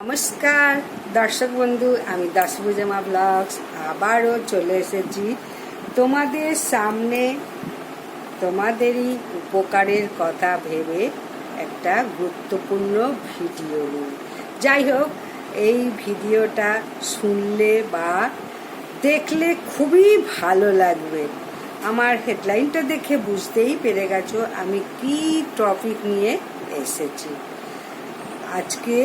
নমস্কার, দর্শক বন্ধু, আমি দশভুজামা ব্লগস আবারও চলে এসেছি তোমাদের সামনে তোমাদেরই উপকারের কথা ভেবে একটা গুরুত্বপূর্ণ ভিডিও নিয়ে যাই হোক, এই ভিডিওটা শুনলে বা দেখলে খুবই ভালো লাগবে। আমার হেডলাইনটা দেখে বুঝতেই পেরে গেছো আমি কি টপিক নিয়ে এসেছি। আজকে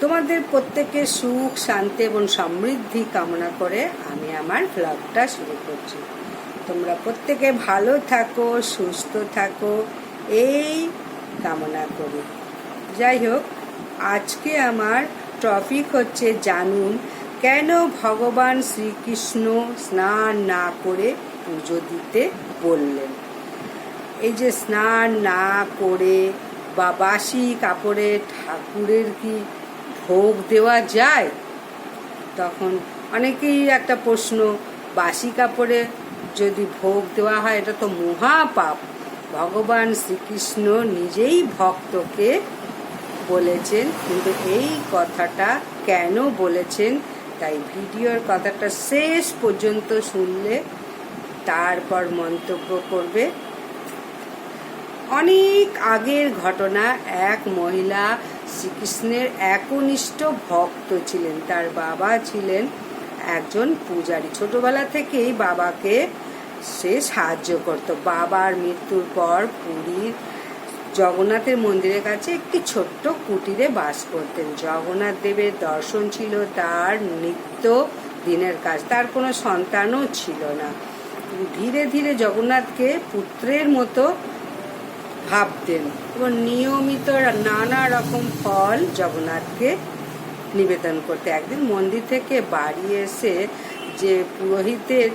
তোমাদের প্রত্যেকে সুখ, শান্তি এবং সমৃদ্ধি কামনা করে আমি আমার ব্লগটা শুরু করছি। তোমরা প্রত্যেকে ভালো থাকো, সুস্থ থাকো, এই কামনা করি। যাই হোক, আজকে আমার টপিক হচ্ছে জানুন কেন ভগবান শ্রীকৃষ্ণ স্নান না করে পুজো দিতে বললেন। এই যে স্নান না করে বা বাসি কাপড়ে ঠাকুরের কি ভোগ দেওয়া যায়? তখন অনেকেই একটা প্রশ্ন, বাসি কাপড়ে যদি ভোগ দেওয়া হয়, এটা তো মহাপাপ। ভগবান শ্রীকৃষ্ণ নিজেই ভক্তকে বলেছেন, কিন্তু এই কথাটা কেন বলেছেন? তাই ভিডিওর কথাটা শেষ পর্যন্ত শুনলে তারপর মন্তব্য করবে। অনেক আগের ঘটনা, এক মহিলা শ্রীকৃষ্ণের একনিষ্ঠ ভক্ত ছিলেন। তার বাবা ছিলেন একজন পূজারী। ছোটবেলা থেকেই বাবাকে সে সাহায্য করত। বাবার মৃত্যুর পর পুরীর জগন্নাথের মন্দিরের কাছে একটি ছোট্ট কুটিরে বাস করতেন। জগন্নাথ দেবের দর্শন ছিল তার নিত্য দিনের কাজ। তার কোনো সন্তানও ছিল না। ধীরে ধীরে জগন্নাথকে পুত্রের মতো ভাবতেন এবং নিয়মিত নানা রকম ফল জগন্নাথকে নিবেদন করতে। একদিন মন্দির থেকে বাড়ি এসে যে পুরোহিতের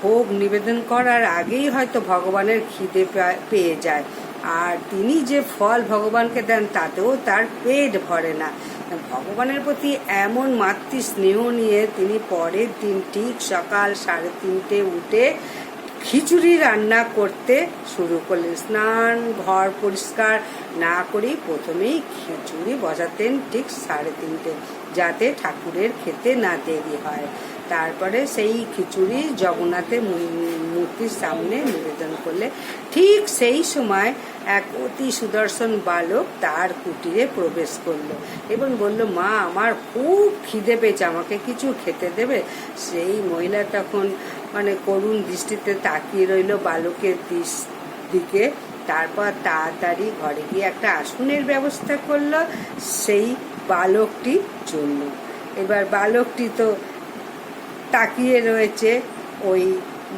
ভোগ নিবেদন করার আগেই হয়তো ভগবানের খিদে পেয়ে যায়। আর তিনি যে ফল ভগবানকে দেন তাতেও তার পেট ভরে না। ভগবানের প্রতি এমন মাতৃ স্নেহ নিয়ে তিনি পরের দিন ঠিক সকাল সাড়ে তিনটে উঠে খিচুড়ি রান্না করতে শুরু করলেন। স্নান, ঘর পরিষ্কার না করেই প্রথমেই খিচুড়ি বসাতেন ঠিক সাড়ে তিনটে, যাতে ঠাকুরের খেতে না দেরি হয়। তারপরে সেই খিচুড়ি জগন্নাথের মূর্তির সামনে নিবেদন করলে ঠিক সেই সময় এক অতি সুদর্শন বালক তার কুটিরে প্রবেশ করল এবং বলল, মা, আমার খুব খিদে পেয়েছে, আমাকে কিছু খেতে দেবে? সেই মহিলা তখন মানে করুণ দৃষ্টিতে তাকিয়ে রইল বালকের দিকে। তারপর তাড়াতাড়ি ঘরে গিয়ে একটা আসনের ব্যবস্থা করল সেই বালকটির জন্য। এবার বালকটি তো তাকিয়ে রয়েছে ওই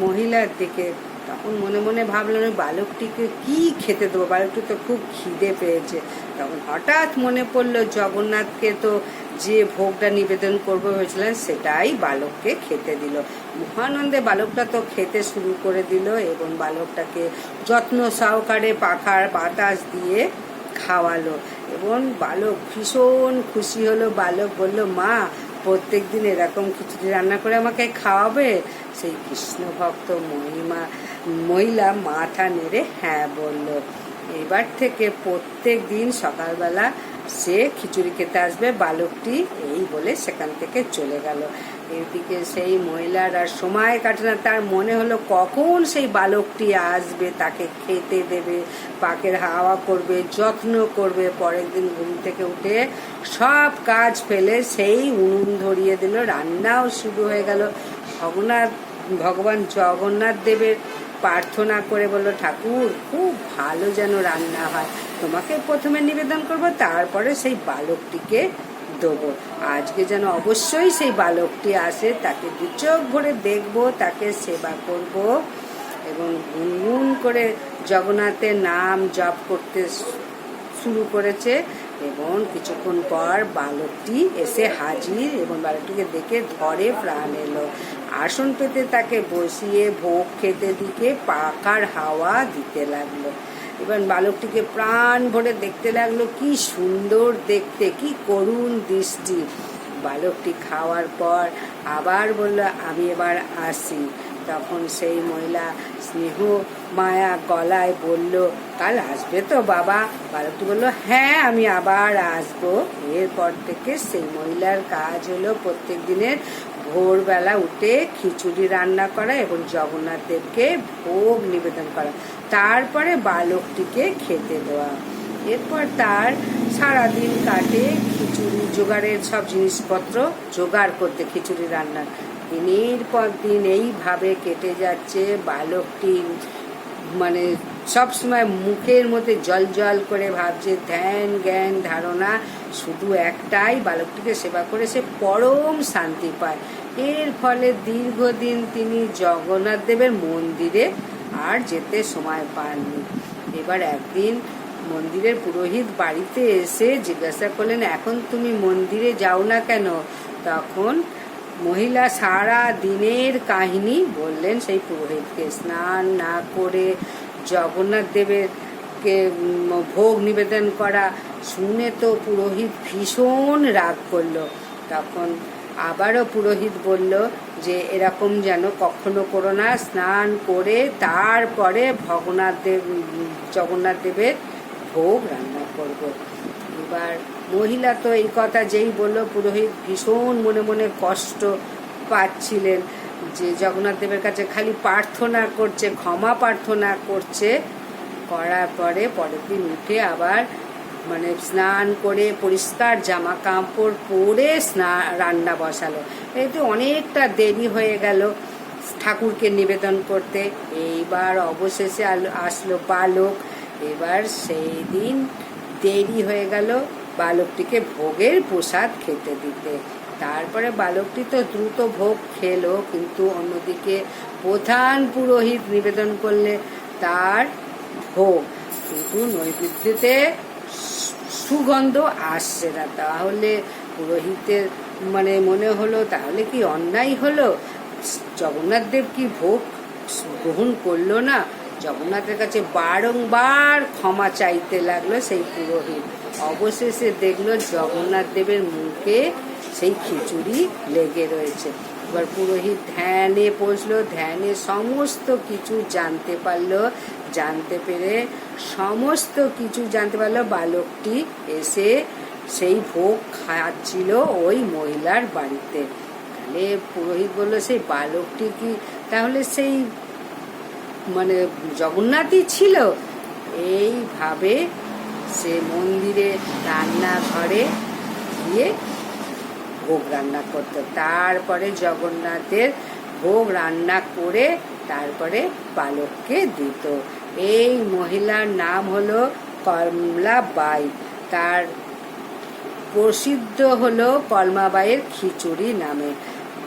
মহিলার দিকে। তখন মনে মনে ভাবলাম, ওই বালকটিকে কি খেতে দেবো? বালকটি তো খুব খিদে পেয়েছে। তখন হঠাৎ মনে পড়ল, জগন্নাথকে তো যে ভোগটা নিবেদন করব হয়েছিলেন সেটাই বালককে খেতে দিল। মহানন্দে বালকটা তো খেতে শুরু করে দিল এবং বালকটাকে যত্ন সহকারে পাখার বাতাস দিয়ে খাওয়ালো এবং বালক ভীষণ খুশি হলো। বালক বলল, মা প্রত্যেক দিন এরকম খিচুড়ি রান্না করে আমাকে খাওয়াবে? সেই কৃষ্ণ ভক্ত মহিমা মহিলা মাথা নেড়ে হ্যাঁ বলল। এবার থেকে প্রত্যেক দিন সকালবেলা সে খিচুড়ি খেতে আসবে, বালকটি এই বলে সেখান থেকে চলে গেল। এদিকে সেই মহিলার আর সময় কাটে না, তার মনে হলো কখন সেই বালকটি আসবে, তাকে খেতে দেবে, পাকের হাওয়া করবে, যত্ন করবে। পরের দিন ঘুম থেকে উঠে সব কাজ ফেলে সেই উনুন ধরিয়ে দিল, রান্নাও শুরু হয়ে গেল। ভগনাথ ভগবান জগন্নাথ দেবের প্রার্থনা করে বলল, ঠাকুর, খুব ভালো যেন রান্না হয়। তোমাকে প্রথমে নিবেদন করব, তারপরে সেই বালকটিকে দেবো। আজকে যেন অবশ্যই সেই বালকটি আসে, তাকে দু চোখ ভরে দেখব, তাকে সেবা করব এবং গুনগুন করে জগন্নাথের নাম জপ করতে শুরু করেছে। এবং কিছুক্ষণ পর বালকটি এসে হাজির এবং বালকটিকে দেখে ধরে প্রাণ এলো। আসন পেতে তাকে বসিয়ে ভোগ খেতে দিকে পাকার হাওয়া দিতে লাগল। এবার বালকটিকে প্রাণ ভরে দেখতে লাগল, কি সুন্দর দেখতে, কি করুণ দৃষ্টি। বালকটি খাওয়ার পর আবার বলল, আমি এবার আসি। তখন সেই মহিলা স্নেহ, মায়া গলায় বলল, কাল আসবে তো বাবা? বালকটি বলল হ্যাঁ আমি আবার আসব। এরপর থেকে সেই মহিলার কাজ হলো প্রত্যেক দিনের ভোরবেলা উঠে খিচুড়ি রান্না করা এবং জগন্নাথ দেবকে ভোগ নিবেদন করা, তারপরে বালকটিকে খেতে দেওয়া। এরপর তার সারাদিন কাটে খিচুড়ি, জোগাড়ের সব জিনিসপত্র, জোগাড় করতে খিচুড়ি রান্নার। দিনের পর দিন এইভাবে কেটে যাচ্ছে, বালকটি মানে সবসময় মুখের মধ্যে জল জল করে ভাবছে, ধ্যান জ্ঞান ধারণা, শুধু একটাই বালকটিকে সেবা করে সে পরম শান্তি পায়। এর ফলে দীর্ঘদিন তিনি জগন্নাথ দেবের মন্দিরে আর যেতে সময় পাননি। এবার একদিন মন্দিরের পুরোহিত বাড়িতে এসে জিজ্ঞাসা করলেন, এখন তুমি মন্দিরে যাও না কেন? তখন মহিলা সারা দিনের কাহিনী বললেন সেই পুরোহিতকে, স্নান না করে জগন্নাথ দেবের কে ভোগ নিবেদন করা শুনে তো পুরোহিত ভীষণ রাগ করল। তখন আবারও পুরোহিত বলল যে, এরকম যেন কখনো করো না, স্নান করে তারপরে ভগনাথ দেব জগন্নাথ দেবের ভোগ রান্না করব। এবার মহিলা তো এই কথা যেই বলল, পুরোহিত ভীষণ মনে মনে কষ্ট পাচ্ছিলেন যে জগন্নাথ দেবের কাছে খালি প্রার্থনা করছে, ক্ষমা প্রার্থনা করছে। করার পরে পরের দিন উঠে আবার মানে স্নান করে পরিষ্কার জামা কাপড় পরে স্নান রান্না বসালো। এতে অনেকটা দেরি হয়ে গেল ঠাকুরকে নিবেদন করতে। এইবার অবশেষে আসলো বালক। এবার সেই দিন দেরি হয়ে গেল। বালকটিকে ভোগের প্রসাদ খেতে দিতে। তারপরে বালকটি তো দ্রুত ভোগ খেলো, কিন্তু অন্যদিকে প্রধান পুরোহিত নিবেদন করলে তার ভোগ কিন্তু নৈবেদ্যতে সুগন্ধ আসছে না। তাহলে পুরোহিতের মানে মনে হলো, তাহলে কি অন্যায় হলো? জগন্নাথ দেব কি ভোগ গ্রহণ করল না? জগন্নাথের কাছে বারংবার ক্ষমা চাইতে লাগল সেই পুরোহিত। অবশেষে দেখল জগন্নাথ দেবের মুখে সেই খিচুড়ি লেগে রয়েছে। এবার পুরোহিত ধ্যানে বসল, ধ্যানে সমস্ত কিছু জানতে পারল, জানতে পেরে সমস্ত কিছু জানতে পারল, বালকটি এসে সেই ভোগ খাচ্ছিল ওই মহিলার বাড়িতে। তাহলে পুরোহিত বলল, সেই বালকটি কি? তাহলে সেই মানে জগন্নাথই ছিল, এইভাবে সে মন্দিরে রান্নাঘরে গিয়ে ভোগ রান্না করতো। তারপরে জগন্নাথের ভোগ রান্না করে তারপরে বালককে দিত। এই মহিলার নাম হলো কমলা বাই তার প্রসিদ্ধ হলো কলমাবাইয়ের খিচুড়ি নামে।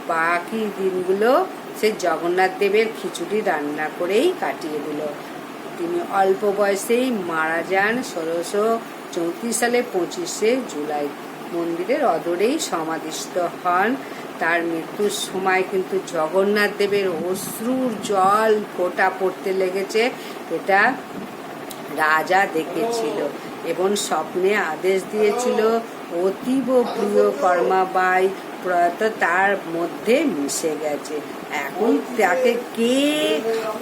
বাকি দিনগুলো সে জগন্নাথ দেবের খিচুড়ি রান্না করেই কাটিয়ে দিল। তিনি অল্প বয়সেই মারা যান ষোলোশো চৌত্রিশ সালে পঁচিশে জুলাই। মন্দিরের অদরেই সমাধিস্থ হন। তার মৃত্যুর সময় কিন্তু জগন্নাথ দেবের অশ্রুর জল ফোঁটা পড়তে লেগেছে, এটা রাজা দেখেছিল এবং স্বপ্নে আদেশ দিয়েছিল, অতীব প্রিয় কর্মাবাই প্রয়াত তার মধ্যে মিশে গেছে। এখন তাকে কে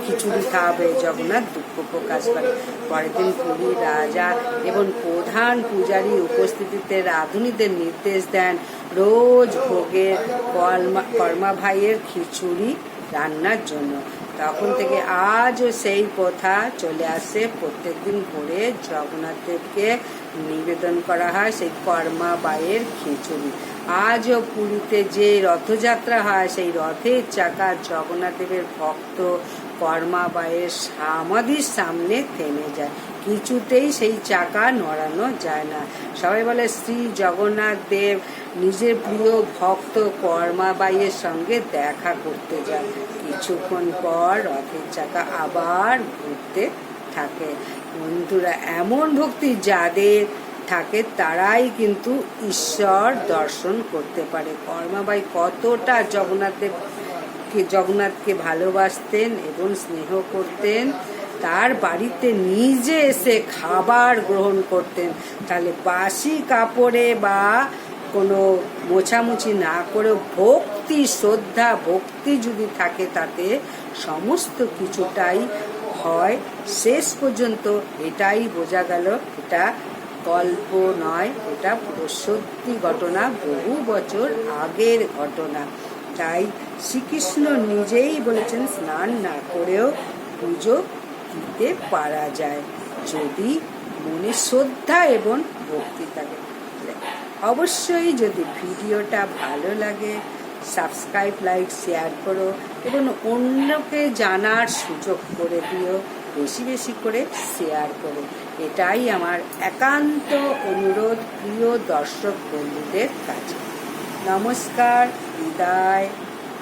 খিচুড়ি খাওয়াবে? জগন্নাথ দুঃখ প্রকাশ করে। পরের দিন পুরী রাজা এবং প্রধান পূজারী উপস্থিতিতে রাঁধুনিদের নির্দেশ দেন, রোজ ভোগের কর্মা কর্মা ভাইয়ের খিচুড়ি রান্নার জন্য। তখন থেকে আজও সেই প্রথা চলে আসে। প্রত্যেকদিন ভোরে জগন্নাথ দেবকে নিবেদন করা হয় সেই কর্মা বায়ের খিচুড়ি। আজও পুরীতে যে রথযাত্রা হয়, সেই রথের চাকা জগন্নাথদেবের ভক্ত কর্মা বায়ের সমাধির সামনে থেমে যায়। কিছুতেই সেই চাকা নড়ানো যায় না। সবাই বলে, শ্রী জগন্নাথ দেব নিজের প্রিয় ভক্ত কর্মাবাইয়ের সঙ্গে দেখা করতে যায় কিছুক্ষণ পর রথের চাকা আবার ঘুরতে থাকে। বন্ধুরা, এমন ভক্তি যাদের থাকে তারাই কিন্তু ঈশ্বর দর্শন করতে পারে। কর্মাবাই কতটা জগন্নাথের জগন্নাথকে ভালোবাসতেন এবং স্নেহ করতেন, তার বাড়িতে নিজে এসে খাবার গ্রহণ করতেন। তাহলে বাসি কাপড়ে বা কোনো মোছামুছি না করেও ভক্তি, শ্রদ্ধা, ভক্তি যদি থাকে তাতে সমস্ত কিছুটাই হয়। শেষ পর্যন্ত এটাই বোঝা গেল, এটা গল্প নয়, এটা সত্যি ঘটনা, বহু বছর আগের ঘটনা। তাই শ্রীকৃষ্ণ নিজেই বলেছেন, স্নান না করেও পুজো দিতে পারা যায়, যদি মনে শ্রদ্ধা এবং ভক্তি থাকে। অবশ্যই যদি ভিডিওটা ভালো লাগে সাবস্ক্রাইব, লাইক, শেয়ার করো এবং অন্যকে জানার সুযোগ করে দিও, বেশি বেশি করে শেয়ার করো। এটাই আমার একান্ত অনুরোধ প্রিয় দর্শক বন্ধুদের কাছে। নমস্কার, বিদায়।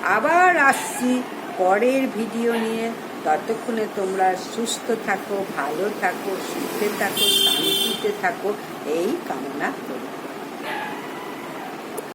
আবার আসছি পরের ভিডিও নিয়ে। ততক্ষণে তোমরা সুস্থ থাকো, ভালো থাকো, সুখে থাকো, শান্তিতে থাকো। এই কামনা করি।